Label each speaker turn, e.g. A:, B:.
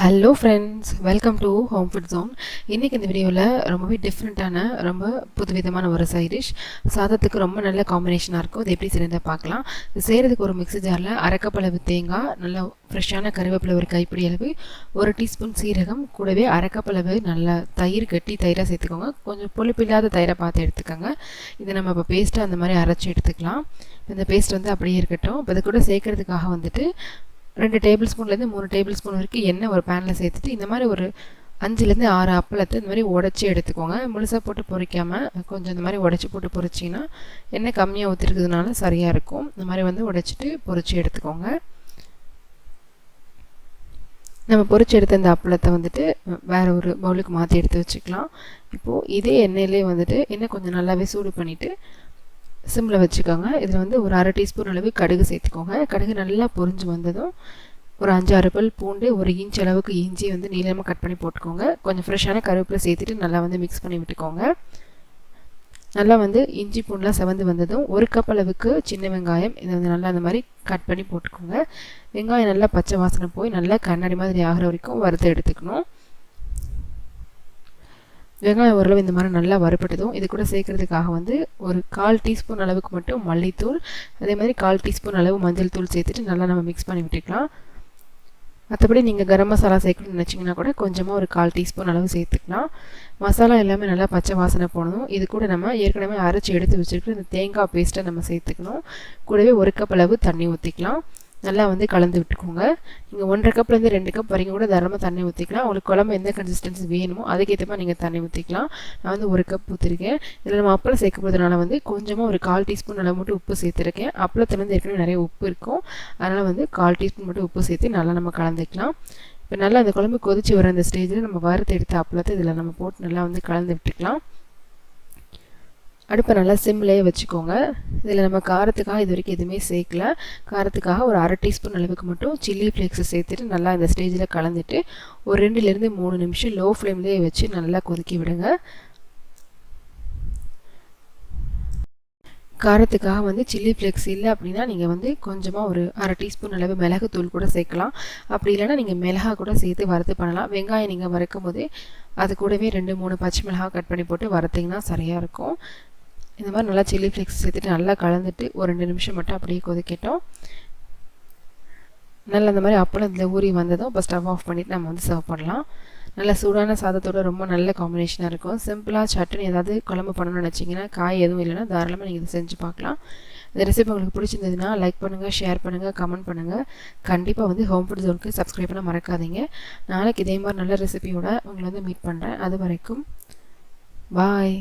A: Hello friends welcome to home food zone இன்றைக்கி இந்த வீடியோவில் ரொம்பவே டிஃப்ரெண்ட்டான ரொம்ப புதுவிதமான ஒரு சைட் டிஷ் சாதத்துக்கு ரொம்ப நல்ல காம்பினேஷனாக இருக்கும். இது எப்படி செய்யறதை பார்க்கலாம். இது செய்கிறதுக்கு ஒரு மிக்ஸி ஜாரில் அரைக்கப்பளவு தேங்காய் நல்லா ஃப்ரெஷ்ஷான கருவேப்பிலை ஒரு கைப்பிடி அளவு ஒரு டீஸ்பூன் சீரகம் கூடவே அரைக்கப்பளவு நல்லா தயிர் கட்டி தயிராக சேர்த்துக்கோங்க. கொஞ்சம் புளிப்பில்லாத தயிரை பார்த்து எடுத்துக்கோங்க. இதை நம்ம இப்போ பேஸ்ட்டாக அந்த மாதிரி அரைச்சி எடுத்துக்கலாம். இந்த பேஸ்ட் வந்து அப்படியே இருக்கட்டும். இப்போ இது கூட சேர்க்கறதுக்காக வந்துட்டு ரெண்டு டேபிள் ஸ்பூன்லேருந்து மூணு டேபிள் ஸ்பூன் வரைக்கும் எண்ணெய் ஒரு பேனில் சேர்த்துட்டு இந்த மாதிரி ஒரு அஞ்சுலேருந்து ஆறு அப்பளத்தை இந்த மாதிரி உடச்சி எடுத்துக்கோங்க. முழுசாக போட்டு பொரிக்காமல் கொஞ்சம் இந்த மாதிரி உடச்சி போட்டு பொறிச்சிங்கன்னா எண்ணெய் கம்மியாக ஊற்றிருக்கிறதுனால சரியாக இருக்கும். இந்த மாதிரி வந்து உடச்சிட்டு பொரிச்சு எடுத்துக்கோங்க. நம்ம பொறிச்சு எடுத்த இந்த அப்பளத்தை வந்துட்டு வேறு ஒரு பவுலுக்கு மாற்றி எடுத்து வச்சுக்கலாம். இப்போது இதே எண்ணெயிலே வந்துட்டு எண்ணெய் கொஞ்சம் நல்லாவே சூடு பண்ணிவிட்டு சிம்மில் வச்சுக்கோங்க. இதில் வந்து ஒரு அரை டீஸ்பூன் அளவு கடுகு சேர்த்துக்கோங்க. கடுகு நல்லா பொரிஞ்சு வந்ததும் ஒரு அஞ்சு பல் பூண்டு ஒரு இன்ச் அளவுக்கு இஞ்சி வந்து நீளமாக கட் பண்ணி போட்டுக்கோங்க. கொஞ்சம் ஃப்ரெஷ்ஷான கருவேப்பிலை சேர்த்துட்டு நல்லா வந்து மிக்ஸ் பண்ணி விட்டுக்கோங்க. நல்லா வந்து இஞ்சி பூண்டுலாம் செவந்து வந்ததும் ஒரு கப் அளவுக்கு சின்ன வெங்காயம் இதை வந்து நல்லா அந்த மாதிரி கட் பண்ணி போட்டுக்கோங்க. வெங்காயம் நல்லா பச்சை வாசனை போய் நல்லா கண்ணாடி மாதிரி ஆகிற வரைக்கும் வறுத்து எடுத்துக்கணும். வெங்காயம் ஓரளவு இந்த மாதிரி நல்லா வறுபட்டதும் இது கூட சேர்க்கறதுக்காக வந்து ஒரு கால் டீஸ்பூன் அளவுக்கு மட்டும் மல்லித்தூள் அதே மாதிரி கால் டீஸ்பூன் அளவு மஞ்சள் தூள் சேர்த்துட்டு நல்லா நம்ம மிக்ஸ் பண்ணி விட்டுக்கலாம். மற்றபடி நீங்கள் கரம் மசாலா சேர்க்கணும்னு நினச்சிங்கன்னா கூட கொஞ்சமாக ஒரு கால் டீஸ்பூன் அளவு சேர்த்துக்கலாம். மசாலா எல்லாமே நல்லா பச்சை வாசனை போடணும். இது கூட நம்ம ஏற்கனவே அரைச்சி எடுத்து வச்சுருக்கிற இந்த தேங்காய் பேஸ்ட்டை நம்ம சேர்த்துக்கணும். கூடவே ஒரு கப் அளவு தண்ணி ஊற்றிக்கலாம் நல்லா வந்து கலந்து விட்டுக்கோங்க. நீங்கள் ஒன்றரை கப்லேருந்து ரெண்டு கப் வரைக்கும் கூட தாராளமாக தண்ணி ஊற்றிக்கலாம் உங்களுக்கு குழம்பு எந்த கன்சிஸ்டன்சி வேணுமோ அதுக்கேற்ற மாதிரி நீங்கள் தண்ணி ஊற்றிக்கலாம் நான் வந்து ஒரு கப் ஊற்றிருக்கேன் இதில் நம்ம அப்பளம் சேர்க்க போகிறதுனால வந்து கொஞ்சமாக ஒரு கால் டீஸ்பூன் அளவு மட்டும் உப்பு சேர்த்துருக்கேன். அப்பளத்துலேருந்து ஏற்கனவே நிறைய உப்பு இருக்கும். அதனால் வந்து கால் டீஸ்பூன் மட்டும் உப்பு சேர்த்து நல்லா நம்ம கலந்துக்கலாம். இப்போ நல்லா அந்த குழம்பு கொதிச்சு வர அந்த ஸ்டேஜில் நம்ம வறுத்து எடுத்த அப்பளத்தை இதில் நம்ம போட்டு நல்லா வந்து கலந்து விட்டுக்கலாம். அடுப்பை நல்லா சிம்லேயே வச்சுக்கோங்க. இதில் நம்ம காரத்துக்காக இது வரைக்கும் எதுவுமே சேர்க்கல. காரத்துக்காக ஒரு அரை டீஸ்பூன் அளவுக்கு மட்டும் சில்லி ஃப்ளேக்ஸை சேர்த்துட்டு நல்லா இந்த ஸ்டேஜில் கலந்துட்டு ஒரு ரெண்டுலேருந்து மூணு நிமிஷம் லோ ஃப்ளேம்லேயே வச்சு நல்லா கொதிக்க விடுங்க. காரத்துக்காக வந்து சில்லி ஃப்ளேக்ஸ் இல்லை அப்படின்னா நீங்கள் வந்து கொஞ்சமாக ஒரு அரை டீஸ்பூன் அளவு மிளகுத்தூள் கூட சேர்க்கலாம். அப்படி இல்லைனா நீங்கள் மிளகா கூட சேர்த்து வறுத்து பண்ணலாம். வெங்காயம் நீங்கள் வறுக்கும் போது அது கூடவே ரெண்டு மூணு பச்சை மிளகா கட் பண்ணி போட்டு வறுத்திங்கன்னா சரியாக இருக்கும். இந்த மாதிரி நல்லா சில்லி ஃப்ளேக்ஸ் சேர்த்துட்டு நல்லா கலந்துட்டு ஒரு ரெண்டு நிமிஷம் மட்டும் அப்படியே கொதிக்கட்டும். நல்லா அந்த மாதிரி அப்பளம் இதில் ஊறி வந்ததும் இப்போ ஸ்டவ் ஆஃப் பண்ணிவிட்டு நம்ம வந்து சர்வ் பண்ணலாம். நல்ல சூடான சாதத்தோட ரொம்ப நல்ல காம்பினேஷனாக இருக்கும். சிம்பிளாக சட்டுன்னு ஏதாவது குழம்பு பண்ணணும்னு நினச்சிங்கன்னா காய் எதுவும் இல்லைன்னா தாராளமாக நீங்கள் இதை செஞ்சு பார்க்கலாம். இந்த ரெசிபி உங்களுக்கு பிடிச்சிருந்ததுன்னா லைக் பண்ணுங்கள் ஷேர் பண்ணுங்கள் கமெண்ட் பண்ணுங்கள் கண்டிப்பாக வந்து ஹோம் ஃபுட் ஜோனுக்கு சப்ஸ்கிரைப் பண்ண மறக்காதீங்க. நாளைக்கு இதே மாதிரி நல்ல ரெசிபியோட உங்களை வந்து மீட் பண்ணுறேன் அது வரைக்கும் பாய்